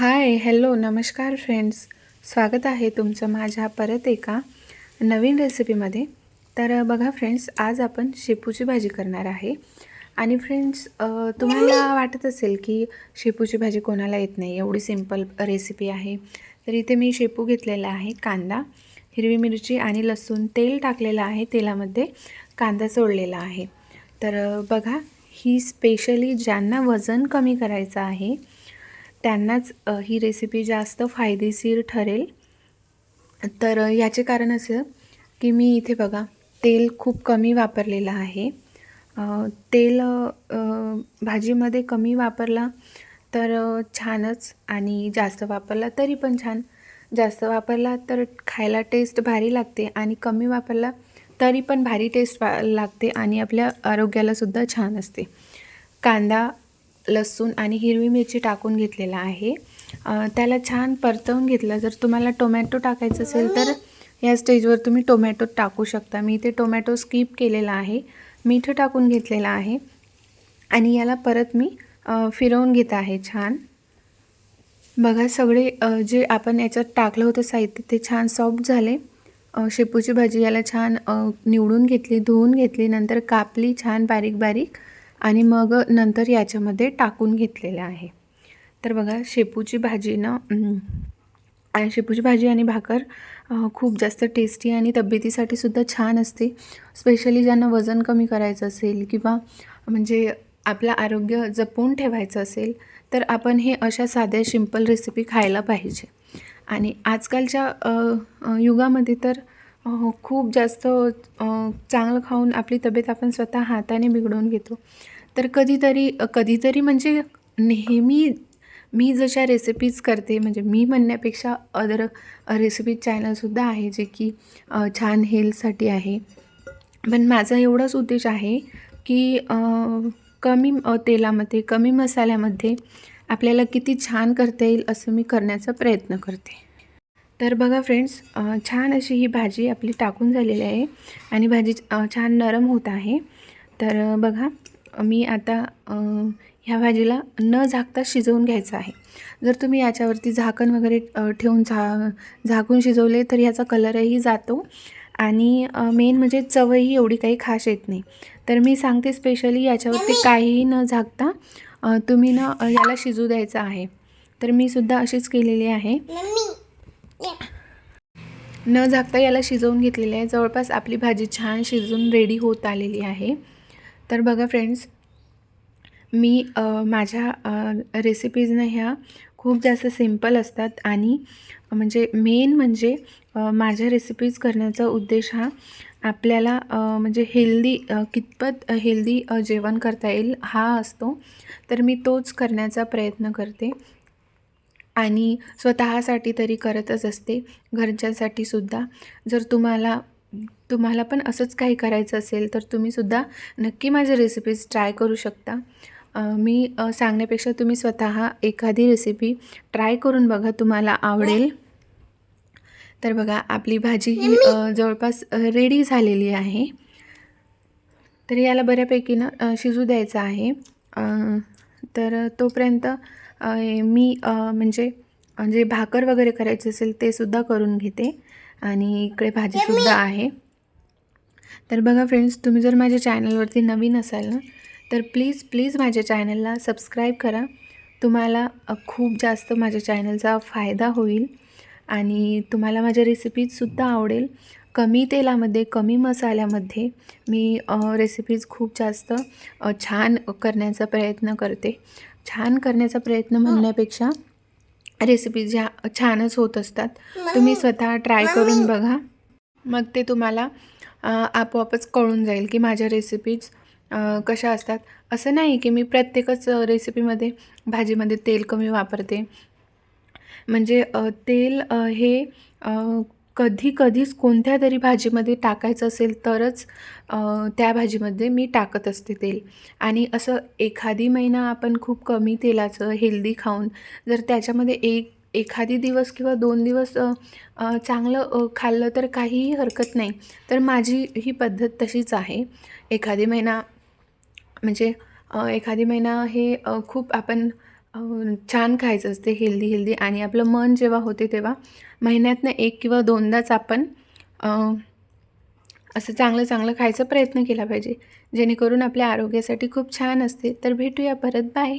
Hi hello नमस्कार friends स्वागत आहे तुमचं माझ्या परत एका नवीन रेसिपीमध्ये तर बघा फ्रेंड्स आज आपण शेपूची भाजी करणार आहे. आणि फ्रेंड्स तुम्हाला वाटत असेल की शेपूची भाजी कोणाला येत नाही एवढी सिंपल रेसिपी आहे. तर इथे मी शेपू घेतलेला आहे कांदा हिरवी मिरची आणि लसूण तेल टाकलेलं आहे तेलामध्ये कांदा सोडलेला आहे. तर बघा ही स्पेशली ज्यांना वजन कमी करायचं आहे त्यांनाच ही रेसिपी जास्त फायदेशीर ठरेल. तर याचे कारण असं की मी इथे बघा तेल खूप कमी वापरलेलं आहे. तेल भाजीमध्ये कमी वापरला तर छानच आणि जास्त वापरला तरी पण छान. जास्त वापरला तर खायला टेस्ट भारी लागते आणि कमी वापरला तरी पण भारी टेस्ट लागते आणि आपल्या आरोग्यालासुद्धा छान असते. कांदा लसूण आणि हिरवी मिरची टाकून घेतलेला आहे. त्याला छान परतवून घेतलं. जर तुम्हाला टोमॅटो टाकायचं असेल तर या स्टेजवर तुम्ही टोमॅटो टाकू शकता. मी इथे टोमॅटो स्किप केलेला आहे. मीठ टाकून घेतलेलं आहे. आणि याला परत मी फिरवून घेत आहे छान. बघा सगळे जे आपण याच्यात टाकलं होतं साहित्य ते छान सॉफ्ट झाले. शेपूची भाजी याला छान निवडून घेतली धुवून घेतली. नंतर कापली छान बारीक बारीक आणि मग नंतर याच्यामध्ये टाकून घेतलेलं आहे. तर बघा शेपूची भाजी ना शेपूची भाजी आणि भाकर खूप जास्त टेस्टी आणि तब्येतीसाठी सुद्धा छान असते. स्पेशली ज्यांना वजन कमी करायचं असेल किंवा म्हणजे आपलं आरोग्य जपून ठेवायचं असेल तर आपण हे अशा साध्या सिंपल रेसिपी खायला पाहिजे. आणि आजकालच्या युगामध्ये तर खूप जास्त चांगलं खाऊन आपली तब्येत आपण स्वतः हाताने बिघडवून घेतो. तर कधीतरी कधीतरी म्हणजे नेहमी मी जशा रेसिपीज करते म्हणजे मी म्हणण्यापेक्षा अदर रेसिपी चॅनलसुद्धा आहे जे की छान हेल्थसाठी आहे. पण माझा एवढाच उद्देश आहे की कमी तेलामध्ये कमी मसाल्यामध्ये आपल्याला किती छान करता येईल असं मी करण्याचा प्रयत्न करते. तर बघा फ्रेंड्स छान अशी ही भाजी आपली टाकून झालेली आहे आणि भाजी छान नरम होत आहे. तर बघा मी आता ह्या भाजीला न झाकता शिजवून घ्यायचं आहे. जर तुम्ही याच्यावरती झाकण वगैरे ठेवून झा झाकून शिजवले तर ह्याचा कलरही जातो आणि मेन म्हणजे चवही एवढी काही खास येत नाही. तर मी सांगते स्पेशली याच्यावरती काहीही न झाकता तुम्ही ना याला शिजू द्यायचं आहे. तर मी सुद्धा अशीच केलेली आहे. न झाकता याला शिजवून घेतलेले आहे. जवळपास आपली भाजी छान शिजून रेडी होत आलेली आहे. तर बघा फ्रेंड्स मी माझ्या रेसिपीजना ह्या खूप जास्त सिंपल असतात आणि म्हणजे मेन म्हणजे माझ्या रेसिपीज करण्याचा उद्देश हा आपल्याला म्हणजे हेल्दी कितपत हेल्दी जेवण करता येईल हा असतो. तर मी तोच करण्याचा प्रयत्न करते. आणि स्वतःसाठी तरी करतच असते घरच्यांसाठी सुद्धा. जर तुम्हाला तुम्हाला पण असंच काही करायचं असेल तर तुम्हीसुद्धा नक्की माझ्या रेसिपीज ट्राय करू शकता. मी सांगण्यापेक्षा तुम्ही स्वतः एखादी रेसिपी ट्राय करून बघा तुम्हाला आवडेल. तर बघा आपली भाजी ही जवळपास रेडी झालेली आहे. तर याला बऱ्यापैकी ना शिजू द्यायचं आहे. तर तोपर्यंत मी म्हणजे जे भाकर वगैरे करायचे असेल ते सुद्धा करून घेते. आणि इकडे भाजीसुद्धा आहे. तर बघा फ्रेंड्स तुम्ही जर माझ्या चॅनलवरती नवीन असाल ना तर प्लीज प्लीज माझ्या चॅनलला सबस्क्राईब करा. तुम्हाला खूप जास्त माझ्या चॅनलचा फायदा होईल. आणि तुम्हाला माझ्या रेसिपीजसुद्धा आवडेल. कमी तेलामध्ये कमी मसाल्यामध्ये मी रेसिपीज खूप जास्त छान करण्याचा प्रयत्न करते. छान करण्याचा प्रयत्न म्हणण्यापेक्षा रेसिपीज ह्या छानच होत असतात. तुम्ही स्वतः ट्राय करून बघा. मग ते तुम्हाला आपोआपच कळून जाईल की माझ्या रेसिपीज कशा असतात. असं नाही की मी प्रत्येकच रेसिपीमध्ये भाजीमध्ये तेल कमी वापरते. म्हणजे तेल हे कधी कधीच कोणत्या तरी भाजीमध्ये टाकायचं असेल तरच त्या भाजीमध्ये मी टाकत असते तेल. आणि असं एखादी महिना आपण खूप कमी तेलाचं हेल्दी खाऊन जर त्याच्यामध्ये एक एखादी दिवस किंवा दोन दिवस चांगलं खाल्लं तर काहीही हरकत नाही. तर माझी ही पद्धत तशीच आहे. एखादी महिना म्हणजे एखादी महिना हे खूप आपण छान खायचं असते हेल्दी हेल्दी आणि आपलं मन जेव्हा होते तेव्हा महिन्यातनं एक किंवा दोनदाच आपण असं चांगलं चांगलं खायचा प्रयत्न केला पाहिजे. जेणेकरून आपल्या आरोग्यासाठी खूप छान असते. तर भेटूया परत. बाय